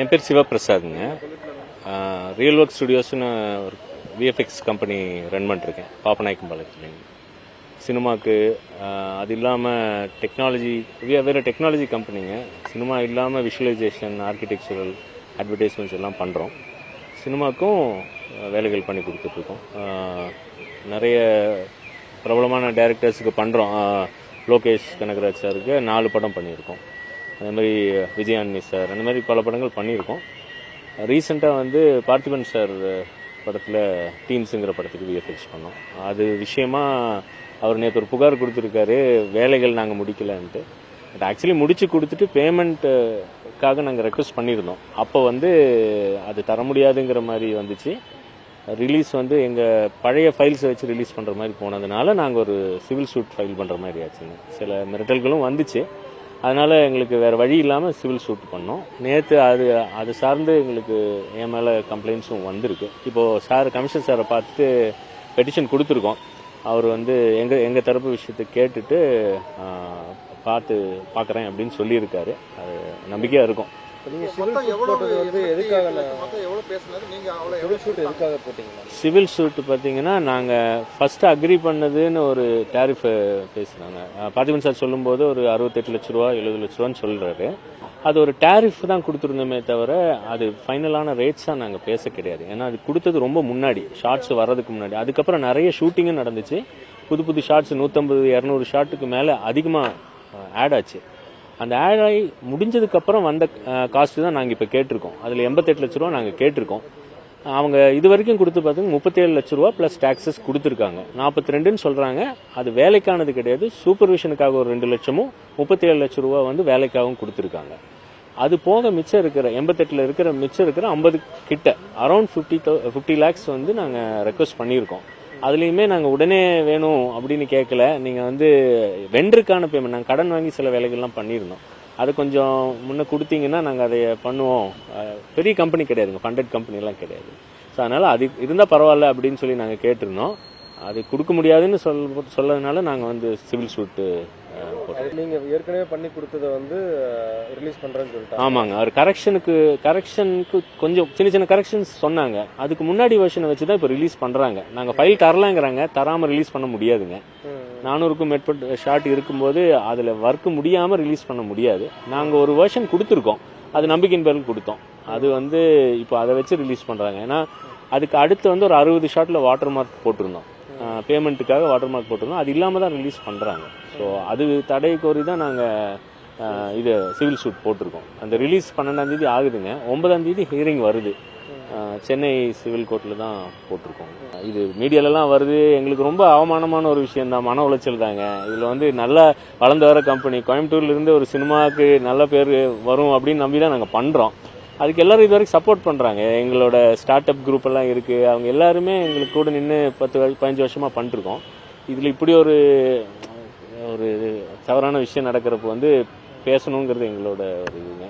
என் பேர் சிவபிரசாத்ங்க. Real work ஸ்டுடியோஸ்னு ஒரு VFX company run பண்ணிருக்கேன். பாப்பநாயக்கம்பாளையத்துலேங்க சினிமாவுக்கு அது இல்லாமல் டெக்னாலஜி வேறு டெக்னாலஜி கம்பெனிங்க சினிமா இல்லாமல் விஷுவலைசேஷன் ஆர்கிடெக்சரல் அட்வர்டைஸ்மெண்ட்ஸ் எல்லாம் பண்ணுறோம் சினிமாக்கும் வேலைகள் பண்ணி கொடுத்துட்ருக்கோம். நிறைய பிரபலமான டேரக்டர்ஸுக்கு பண்ணுறோம் லோகேஷ் கனகராஜ் சாருக்கு நாலு படம் பண்ணியிருக்கோம். அது மாதிரி விஜயானி சார் அந்த மாதிரி பல படங்கள் பண்ணியிருக்கோம். ரீசெண்டாக வந்து பார்த்திபன் சார் படத்தில் டீம்ஸுங்கிற படத்துக்கு விஎஃப்எக்ஸ் பண்ணோம். அது விஷயமா அவர் நேற்று ஒரு புகார் கொடுத்துருக்காரு வேலைகள் நாங்கள் முடிக்கலைன்ட்டு. பட் ஆக்சுவலி முடித்து கொடுத்துட்டு பேமெண்ட்டுக்காக நாங்கள் ரெக்வஸ்ட் பண்ணியிருந்தோம். அப்போ வந்து அது தர முடியாதுங்கிற மாதிரி வந்துச்சு. ரிலீஸ் வந்து எங்கள் பழைய ஃபைல்ஸை வச்சு ரிலீஸ் பண்ணுற மாதிரி போனதுனால நாங்கள் ஒரு சிவில் சூட் ஃபைல் பண்ணுற மாதிரி ஆச்சுங்க. சில மிரட்டல்களும் வந்துச்சு. அதனால் எங்களுக்கு வேறு வழி இல்லாமல் சிவில் சூட் பண்ணோம். நேற்று அது அது சார்ந்து எங்களுக்கு என் மேலே கம்ப்ளைண்ட்ஸும் வந்திருக்கு. இப்போது சார் கமிஷன் சாரை பார்த்துட்டு பெட்டிஷன் கொடுத்துருக்கோம். அவர் வந்து எங்கள் எங்கள் தரப்பு விஷயத்தை கேட்டுட்டு பார்த்து பார்க்குறேன் அப்படின்னு சொல்லியிருக்காரு. அது நம்பிக்கையாக இருக்கும். சிவில் சூட் பார்த்தீங்கன்னா நாங்கள் ஃபர்ஸ்ட் அக்ரி பண்ணதுன்னு ஒரு டேரிஃப் பேசுனாங்க. பார்த்திபன் சார் சொல்லும்போது ஒரு அறுபத்தெட்டு லட்ச ரூபா எழுபது லட்ச ரூபான்னு சொல்றாரு. அது ஒரு டேரிஃப் தான் கொடுத்துருந்தோமே தவிர அது ஃபைனலான ரேட்ஸாக நாங்கள் பேச கிடையாது. ஏன்னா அது கொடுத்தது ரொம்ப முன்னாடி. ஷார்ட்ஸ் வர்றதுக்கு முன்னாடி. அதுக்கப்புறம் நிறைய ஷூட்டிங்கும் நடந்துச்சு. புது புது ஷார்ட்ஸ் நூற்றம்பது இரநூறு ஷாட்டுக்கு மேலே அதிகமாக ஆட் ஆச்சு. அந்த ஆட் ஆகி வந்த காஸ்ட் தான் நாங்கள் இப்போ கேட்டிருக்கோம். அதில் எண்பத்தெட்டு லட்ச ரூபா நாங்கள் கேட்டிருக்கோம். அவங்க இது வரைக்கும் கொடுத்து பார்த்தீங்கன்னா முப்பத்தேழு லட்ச ரூபா ப்ளஸ் டாக்ஸஸ் கொடுத்துருக்காங்க. நாற்பத்தி ரெண்டுன்னு சொல்கிறாங்க அது வேலைக்கானது கிடையாது. சூப்பர்விஷனுக்காக ஒரு ரெண்டு லட்சமும் முப்பத்தேழு லட்ச ரூபா வந்து வேலைக்காகவும் கொடுத்துருக்காங்க. அது போக மிச்சம் இருக்கிற எண்பத்தெட்டில் இருக்கிற மிச்சம் இருக்கிற ஐம்பது கிட்ட அரௌண்ட் ஃபிஃப்டி ஃபிஃப்டி லேக்ஸ் வந்து நாங்கள் ரெக்வஸ்ட் பண்ணியிருக்கோம். அதுலேயுமே நாங்கள் உடனே வேணும் அப்படின்னு கேட்கல நீங்கள் வந்து வெண்டருக்கான பேமெண்ட் நாங்கள் கடன் வாங்கி சில வேலைகள்லாம் பண்ணியிருந்தோம் அது கொஞ்சம் முன்னே கொடுத்தீங்கன்னா நாங்கள் அதை பண்ணுவோம். பெரிய கம்பெனி கிடையாதுங்க. ஃபண்டட் கம்பெனிலாம் கிடையாது. ஸோ அதனால் அது இருந்தால் பரவாயில்ல அப்படின்னு சொல்லி நாங்கள் கேட்டிருந்தோம். அது கொடுக்க முடியாதுன்னு சொல் சொல்லதுனால நாங்கள் வந்து சிவில் சூட்டு போட்டோம் அது நீங்க ஏற்கனவே பண்ணி கொடுத்ததை வந்து ரிலீஸ் பண்றேன்னு சொல்லிட்டாங்க. ஆமாங்க. அவர் கரெக்ஷனுக்கு கரெக்ஷனுக்கு கொஞ்சம் சின்ன சின்ன கரெக்ஷன்ஸ் சொன்னாங்க. அதுக்கு முன்னாடி வெர்ஷனை வச்சு தான் இப்போ ரிலீஸ் பண்றாங்க. நாங்கள் ஃபைல் தரலாங்கிறாங்க. தராம ரிலீஸ் பண்ண முடியாதுங்க. நானூறுக்கும் மேற்பட்ட ஷாட் இருக்கும்போது அதில் ஒர்க் முடியாம ரிலீஸ் பண்ண முடியாது. நாங்கள் ஒரு வெர்ஷன் கொடுத்துருக்கோம். அது நம்பிக்கையின் பேரில் கொடுத்தோம். அது வந்து இப்போ அதை வச்சு ரிலீஸ் பண்றாங்க. ஏன்னா அதுக்கு அடுத்து வந்து ஒரு அறுபது ஷாட்ல வாட்டர் மார்க் போட்டிருந்தோம். பேமெண்ட்டுக்காக வாட்டர் மார்க் போட்டிருந்தோம். அது இல்லாமல் தான் ரிலீஸ் பண்ணுறாங்க ஸோ அது தடை கோரி தான் நாங்கள் இது சிவில் சூட் போட்டிருக்கோம். அந்த ரிலீஸ் பன்னெண்டாந்தேதி ஆகுதுங்க. ஒன்பதாந்தேதி ஹியரிங் வருது. சென்னை சிவில் கோர்ட்டில் தான் போட்டிருக்கோம். இது மீடியாலலாம் வருது. எங்களுக்கு ரொம்ப அவமானமான ஒரு விஷயம் தான். மன உளைச்சல் தாங்க. இதில் வந்து நல்லா வளர்ந்து வர கம்பெனி கோயம்புத்தூர்லேருந்து ஒரு சினிமாவுக்கு நல்ல பேர் வரும் அப்படின்னு நம்பி தான் நாங்கள் பண்ணுறோம் அதுக்கு எல்லாரும் இது வரைக்கும் சப்போர்ட் பண்ணுறாங்க எங்களோட ஸ்டார்ட் அப் குரூப் எல்லாம் இருக்கு. அவங்க எல்லாருமே எங்களுக்கு கூட நின்று பத்து வ- பதினஞ்சு வருஷமாக பண்ணிட்டுருக்கோம் இதில் இப்படி ஒரு ஒரு தவறான விஷயம் நடக்கிறப்ப வந்து பேசணுங்கிறது எங்களோட ஒரு இதுங்க.